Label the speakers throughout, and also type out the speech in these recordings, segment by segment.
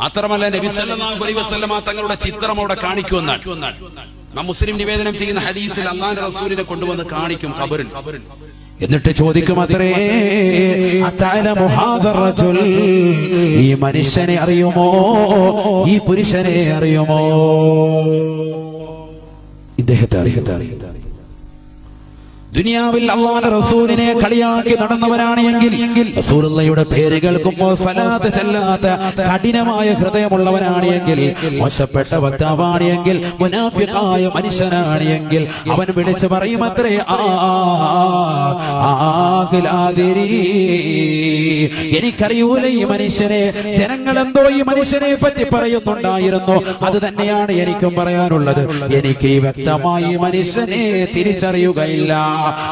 Speaker 1: മാത്രമല്ല നബി സല്ലല്ലാഹു അലൈഹി വസല്ലമ തങ്ങളുടെ ചിത്രം അവിടെ കാണിക്കുമെന്നാണ്. നാം മുസ്ലിം നിവേദനം ചെയ്യുന്ന ഹദീസിൽ അള്ളാൻ റസൂലിനെ കൊണ്ടുവന്ന് കാണിക്കും കബറിൽ
Speaker 2: എന്നിട്ട് ചോദിക്കും അത്രേ ഈ മനുഷ്യനെ അറിയുമോ? ഈ പുരുഷനെ അറിയുമോ? ഇദ്ദേഹത്തെ അറിയത്തെ അറിയത്തെ ദുനിയാവിൽ അള്ളാന്റെ റസൂലിനെ കളിയാക്കി നടന്നവരാണ് എങ്കിൽ റസൂലുള്ളയുടെ പേര് കേൾക്കുമ്പോൾ സലാത്ത് ചെല്ലാത്ത കഠിനമായ ഹൃദയമുള്ളവനാണ് എങ്കിൽ മോശപ്പെട്ട വക്താവാണ് എങ്കിൽ മുനാഫിഖായ മനുഷ്യനാണ് എങ്കിൽ അവൻ വിളിച്ചു പറയുമത്രേ ആ. എനിക്കറിയൂല ഈ മനുഷ്യനെ. ജനങ്ങൾ എന്തോ ഈ മനുഷ്യനെ പറ്റി പറയുന്നുണ്ടായിരുന്നു. അത് തന്നെയാണ് എനിക്കും പറയാനുള്ളത്. എനിക്ക് വ്യക്തമായി മനുഷ്യനെ തിരിച്ചറിയുകയില്ല.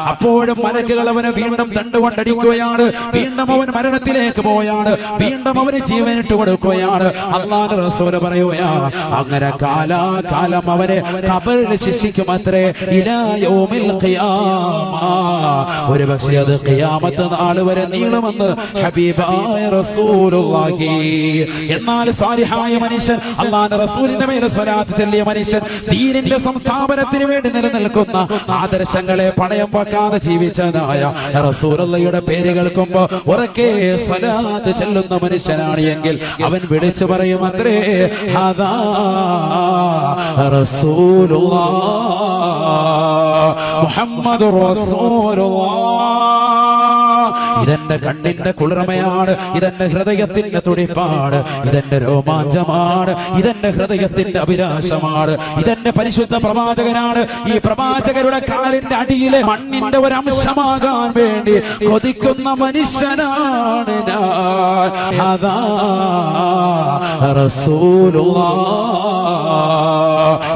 Speaker 2: അപ്പോഴും മലക്കുകൾ അവനെ വീണ്ടും തണ്ടുകൊണ്ടടിക്കുകയാണ്. വീണ്ടും അവൻ മരണത്തിലേക്ക് പോയാണ്. വീണ്ടും അവന് ജീവനിട്ട് കൊടുക്കുകയാണ്. അള്ളാഹ് റസൂൽ പറയുകയാ അങ്ങനെ കാലാകാലം അവനെ ഖബറിൽ ശിക്ഷിക്കും അത്രേ. ഇലാ യൗമിൽ ഖിയാമ. ഒരു പക്ഷേ അത് ഖിയാമത്ത് നാൾ വരെ നീളുമെന്ന് ഹബീബായ റസൂലുള്ളാഹി. എന്നാൽ സാലിഹായ മനുഷ്യൻ അള്ളാഹുവിന്റെ റസൂലിന്റെ മേൽ സ്വലാത്ത് ചൊല്ലിയ മനുഷ്യൻ ദീനിന്റെ സംസ്ഥാപനത്തിന് വേണ്ടി നിലനിൽക്കുന്ന ആദർശങ്ങളെ പണയം വെക്കാതെ ജീവിച്ചതായ റസൂലുള്ളയുടെ പേര് കേൾക്കുമ്പോ ഉറക്കെ സ്വലാത്ത് ചെല്ലുന്ന മനുഷ്യനാണ് എങ്കിൽ അവൻ വിളിച്ചു പറയും അത്രേ അതാ റസൂലുള്ളാഹ്. മുഹമ്മദ് ഇതെന്റെ കണ്ണിന്റെ കുളിർമയാണ് ഇതെന്റെ ഹൃദയത്തിന്റെ തുടിപ്പാണ് ഇതെന്റെ രോമാഞ്ചമാണ് ഇതെന്റെ ഹൃദയത്തിന്റെ അഭിലാഷമാണ് ഇതെന്റെ പരിശുദ്ധ പ്രവാചകനാണ്. ഈ പ്രവാചകരുടെ കാലിന്റെ അടിയിലെ മണ്ണിന്റെ ഒരു അംശമാകാൻ വേണ്ടി കൊതിക്കുന്ന മനുഷ്യനാണ് ഞാൻ. അതാ റസൂലുള്ളാഹ്.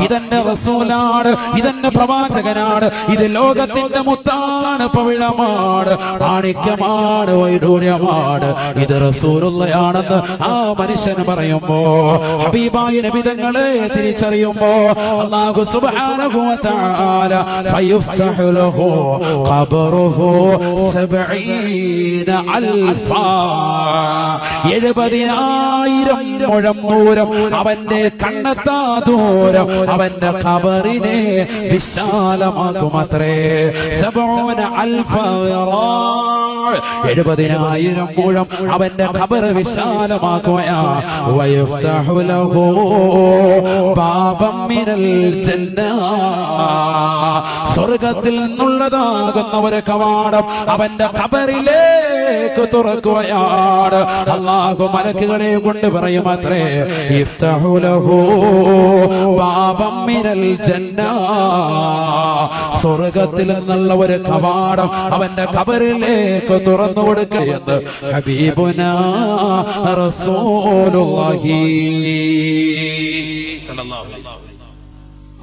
Speaker 2: ഇതെന്റെ റസൂലാണ് ഇതെന്റെ പ്രവാചകനാണ് ഇത് ലോകത്തിന്റെ മുത്താണ് പവിഴമാണ് മാണിക്യമാണ് വൈഡൂര്യമാണ് ഇത് റസൂലുള്ളയാണെന്ന് ആ മനുഷ്യൻ പറയുമ്പോ ഹബീബായ നബിതങ്ങളെ തിരിച്ചറിയുമ്പോ അല്ലാഹു സുബ്ഹാനഹു വ ലഹു അവന്റെ കണ്ണെത്താ ദൂരം അവന്റെ ഖബറിനെ വിശാലമാകുമത്രേ സബോന അൽഫ. എഴുപതിനായിരം മുഴം അവന്റെ ഖബർ ബാബം മിനൽ സ്വർഗത്തിൽ നിന്നുള്ളതാകുന്ന ഒരു കവാടം അവന്റെ ഖബറിലേക്ക് തുറക്കുകയാണ്. അള്ളാഹു മലക്കുകളെ കൊണ്ട് പറയും അത്രേ ഇഫ്തഹുലഹോ മിരൽ മിനൽ ജന്ന. സ്വർഗത്തിൽ നിന്നുള്ള ഒരു കവാടം അവന്റെ കബറിലേക്ക് തുറന്നു കൊടുക്കുകയെന്ന് ഹബീബുന റസൂലുള്ളാഹി
Speaker 1: സല്ലല്ലാഹു അലൈഹി വസല്ലം.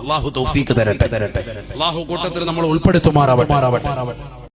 Speaker 1: അള്ളാഹു തൗഫീക്ക് തരട്ടെ. അള്ളാഹു കൂട്ടത്തിൽ നമ്മൾ ഉൾപ്പെടുത്തുമാറാവട്ടെ.